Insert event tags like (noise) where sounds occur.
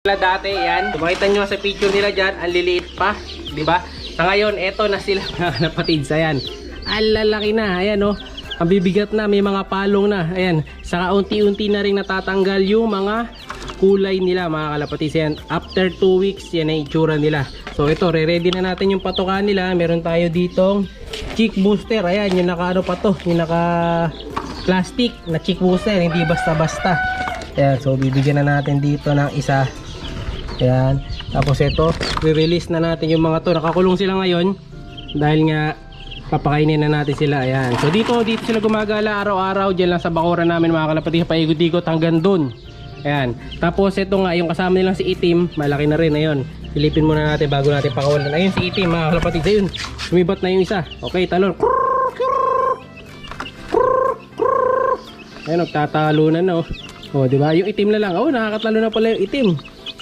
Sila dati, yan. Makita nyo sa picture nila dyan, ang liliit pa. di ba? Sa ngayon, eto na sila (laughs) mga napatids. Ayan. Ang lalaki na. Ayan, oh. Ang bibigat na. May mga palong na. Ayan. Saka unti-unti na rin natatanggal yung mga kulay nila, mga kalapatids. Ayan. After 2 weeks, yan ang itsura nila. So, ito, re-ready na natin yung patukan nila. Meron tayo ditong chick booster. Ayan, yung naka ano pa to. Yung naka plastic na chick booster. Hindi basta-basta. Ayan, so bibigyan na natin dito ng isa. Ayan. Tapos ito, re-release na natin yung mga to. Nakakulong sila ngayon dahil nga papakainin na natin sila. Ayan. So dito, dito sila gumagala araw-araw. Diyan lang sa bakura namin mga kalapatid. Paikot-ikot hanggang dun. Ayan. Tapos ito nga, yung kasama nilang si Itim, malaki na rin. Ayun. Silipin muna natin bago natin pakawalan. Ayun si Itim mga kalapatid. Ayun. Sumibat na yung isa. Okay, talon. Ayun, nagtatalunan na oh. Oh, di ba? Yung itim na lang. Oh, nakakatalo na pala yung itim.